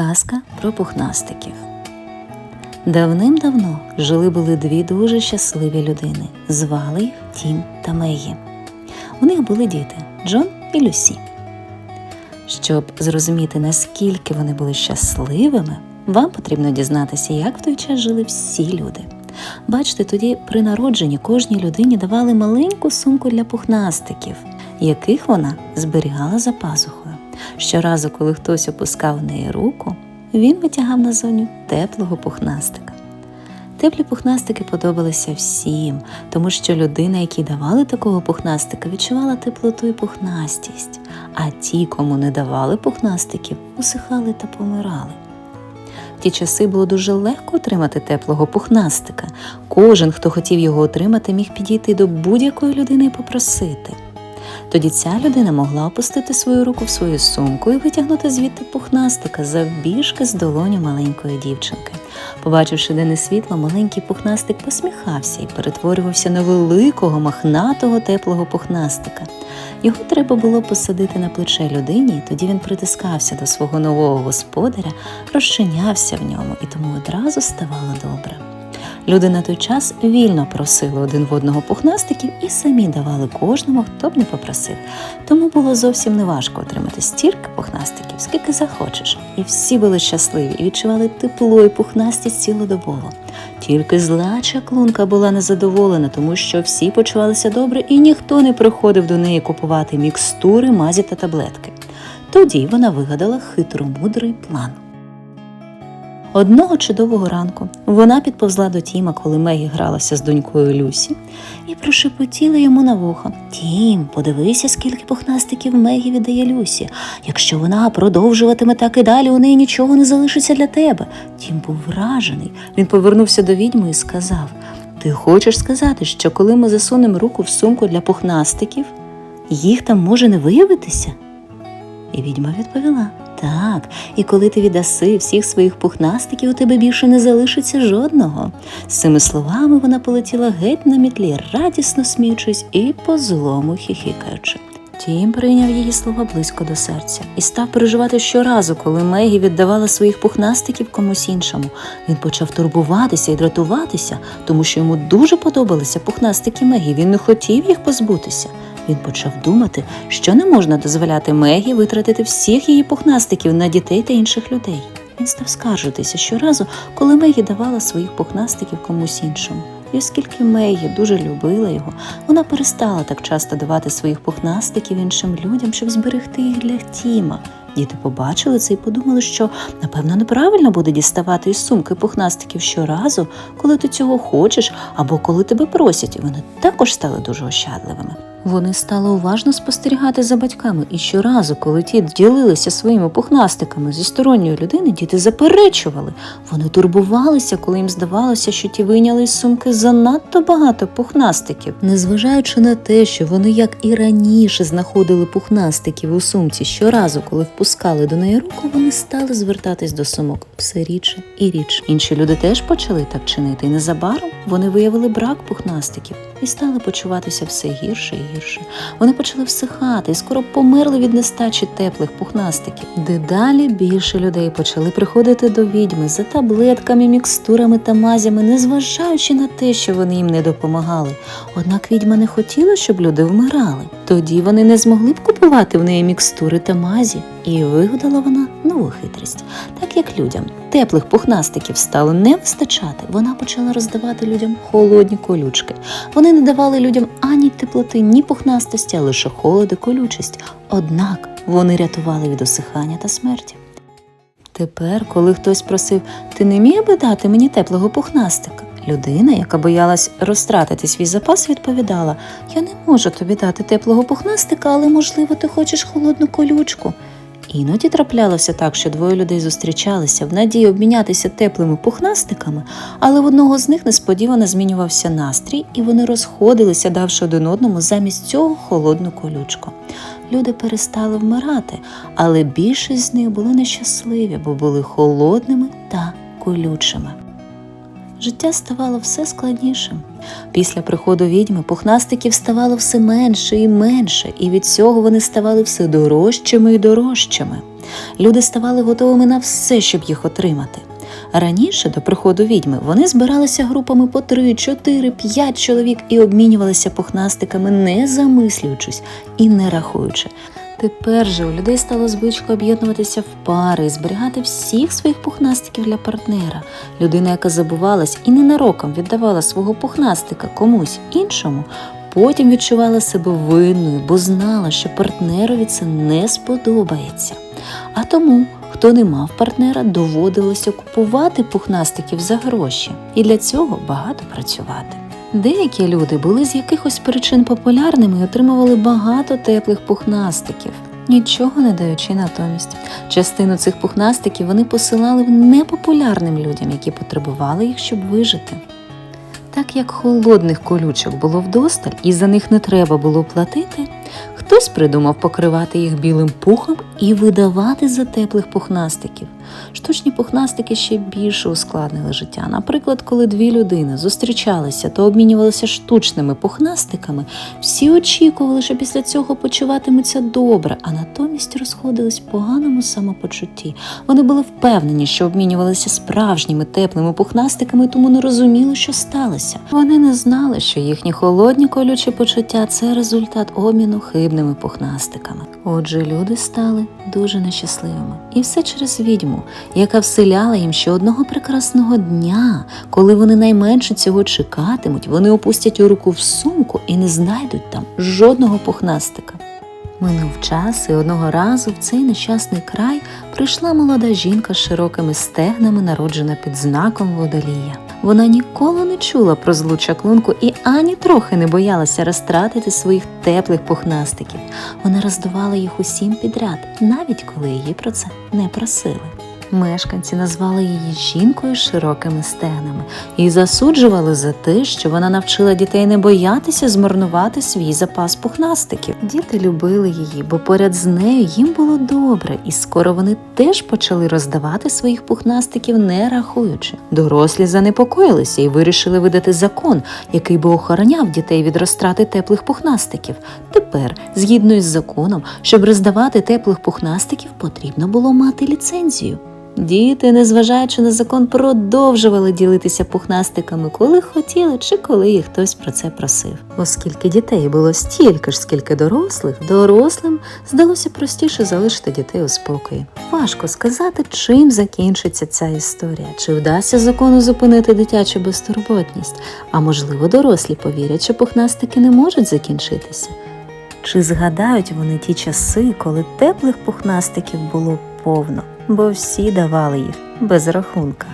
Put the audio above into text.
Казка про пухнастиків. Давним-давно жили були дві дуже щасливі людини. Звали їх Тім та Мегі. У них були діти Джон і Люсі. Щоб зрозуміти, наскільки вони були щасливими, вам потрібно дізнатися, як в той час жили всі люди. Бачите, тоді при народженні кожній людині давали маленьку сумку для пухнастиків, яких вона зберігала за пазухою. Щоразу, коли хтось опускав в неї руку, він витягав на зоню теплого пухнастика. Теплі пухнастики подобалися всім, тому що людина, якій давали такого пухнастика, відчувала теплоту і пухнастість, а ті, кому не давали пухнастиків, усихали та помирали. В ті часи було дуже легко отримати теплого пухнастика. Кожен, хто хотів його отримати, міг підійти до будь-якої людини і попросити. Тоді ця людина могла опустити свою руку в свою сумку і витягнути звідти пухнастика завбіжки з долоню маленької дівчинки. Побачивши денне світло, маленький пухнастик посміхався і перетворювався на великого, махнатого, теплого пухнастика. Його треба було посадити на плече людині, і тоді він притискався до свого нового господаря, розчинявся в ньому, і тому одразу ставало добре. Люди на той час вільно просили один в одного пухнастиків і самі давали кожному, хто б не попросив. Тому було зовсім неважко отримати стільки пухнастиків, скільки захочеш. І всі були щасливі і відчували тепло і пухнастість цілодобово. Тільки зла чаклунка була незадоволена, тому що всі почувалися добре, і ніхто не приходив до неї купувати мікстури, мазі та таблетки. Тоді вона вигадала хитромудрий план. Одного чудового ранку вона підповзла до Тіма, коли Мегі гралася з донькою Люсі, і прошепотіла йому на вухо Тім, подивися, скільки пухнастиків Мегі віддає Люсі. Якщо вона продовжуватиме так і далі, у неї нічого не залишиться для тебе. Тім був вражений. Він повернувся до відьми і сказав: Ти хочеш сказати, що коли ми засунемо руку в сумку для пухнастиків, їх там може не виявитися? І відьма відповіла так, і коли ти віддаси всіх своїх пухнастиків, у тебе більше не залишиться жодного. З цими словами вона полетіла геть на мітлі, радісно сміючись і по злому хихикаючи. Тім прийняв її слова близько до серця і став переживати щоразу, коли Мегі віддавала своїх пухнастиків комусь іншому. Він почав турбуватися і дратуватися, тому що йому дуже подобалися пухнастики Мегі. Він не хотів їх позбутися. Він почав думати, що не можна дозволяти Мегі витратити всіх її пухнастиків на дітей та інших людей. Він став скаржитися щоразу, коли Мегі давала своїх пухнастиків комусь іншому. І оскільки Мегі дуже любила його, вона перестала так часто давати своїх пухнастиків іншим людям, щоб зберегти їх для Тіма. Діти побачили це і подумали, що напевно неправильно буде діставати із сумки пухнастиків щоразу, коли ти цього хочеш, або коли тебе просять, вони також стали дуже ощадливими. Вони стали уважно спостерігати за батьками, і щоразу, коли ті ділилися своїми пухнастиками зі сторонньої людини, діти заперечували. Вони турбувалися, коли їм здавалося, що ті вийняли із сумки занадто багато пухнастиків, незважаючи на те, що вони, як і раніше, знаходили пухнастиків у сумці щоразу, коли впускали до неї руку, вони стали звертатись до сумок все рідше і рідше. Інші люди теж почали так чинити, і незабаром вони виявили брак пухнастиків і стали почуватися все гірше і гірше. Вони почали всихати і скоро померли від нестачі теплих пухнастиків. Дедалі більше людей почали приходити до відьми за таблетками, мікстурами та мазями, незважаючи на те, що вони їм не допомагали. Однак відьма не хотіла, щоб люди вмирали. Тоді вони не змогли б купувати в неї мікстури та мазі, і вигадала вона нову хитрість. Так як людям теплих пухнастиків стало не вистачати, вона почала роздавати людям холодні колючки. Вони не давали людям ані теплоти, ні пухнастості, а лише холод і колючість. Однак вони рятували від осихання та смерті. Тепер, коли хтось просив, ти не міг би дати мені теплого пухнастика? Людина, яка боялась розтратити свій запас, відповідала: Я не можу тобі дати теплого пухнастика, але, можливо, ти хочеш холодну колючку. Іноді траплялося так, що двоє людей зустрічалися в надії обмінятися теплими пухнастиками, але в одного з них несподівано змінювався настрій, і вони розходилися, давши один одному замість цього холодну колючку. Люди перестали вмирати, але більшість з них були нещасливі, бо були холодними та колючими. Життя ставало все складнішим. Після приходу відьми пухнастиків ставало все менше і менше, і від цього вони ставали все дорожчими і дорожчими. Люди ставали готовими на все, щоб їх отримати. Раніше до приходу відьми вони збиралися групами по 3, 4, 5 чоловік і обмінювалися пухнастиками, не замислюючись і не рахуючи. Тепер же у людей стало звичка об'єднуватися в пари і зберігати всіх своїх пухнастиків для партнера. Людина, яка забувалась і ненароком віддавала свого пухнастика комусь іншому, потім відчувала себе винною, бо знала, що партнерові це не сподобається. А тому, хто не мав партнера, доводилося купувати пухнастиків за гроші і для цього багато працювати. Деякі люди були з якихось причин популярними і отримували багато теплих пухнастиків, нічого не даючи натомість. Частину цих пухнастиків вони посилали непопулярним людям, які потребували їх, щоб вижити. Так як холодних колючок було вдосталь і за них не треба було платити, хтось придумав покривати їх білим пухом і видавати за теплих пухнастиків. Штучні пухнастики ще більше ускладнили життя. Наприклад, коли дві людини зустрічалися та обмінювалися штучними пухнастиками, всі очікували, що після цього почуватимуться добре, а натомість розходились в поганому самопочутті. Вони були впевнені, що обмінювалися справжніми теплими пухнастиками, тому не розуміли, що сталося. Вони не знали, що їхні холодні колючі почуття це результат обміну хибними пухнастиками. Отже, люди стали дуже нещасливими. І все через відьму, яка вселяла їм, що одного прекрасного дня, коли вони найменше цього чекатимуть, вони опустять у руку в сумку і не знайдуть там жодного пухнастика. Минув час, і одного разу в цей нещасний край прийшла молода жінка з широкими стегнами, народжена під знаком водолія. Вона ніколи не чула про злу чаклунку і ані трохи не боялася розтратити своїх теплих пухнастиків. Вона роздавала їх усім підряд, навіть коли її про це не просили. Мешканці назвали її жінкою широкими стегнами і засуджували за те, що вона навчила дітей не боятися змарнувати свій запас пухнастиків. Діти любили її, бо поряд з нею їм було добре, і скоро вони теж почали роздавати своїх пухнастиків, не рахуючи. Дорослі занепокоїлися і вирішили видати закон, який би охороняв дітей від розтрати теплих пухнастиків. Тепер, згідно із законом, щоб роздавати теплих пухнастиків, потрібно було мати ліцензію. Діти, незважаючи на закон, продовжували ділитися пухнастиками, коли хотіли чи коли їх хтось про це просив. Оскільки дітей було стільки ж, скільки дорослих, дорослим здалося простіше залишити дітей у спокої. Важко сказати, чим закінчиться ця історія, чи вдасться закону зупинити дитячу безтурботність, а можливо, дорослі повірять, що пухнастики не можуть закінчитися. Чи згадають вони ті часи, коли теплих пухнастиків було повно, бо всі давали їх без рахунка?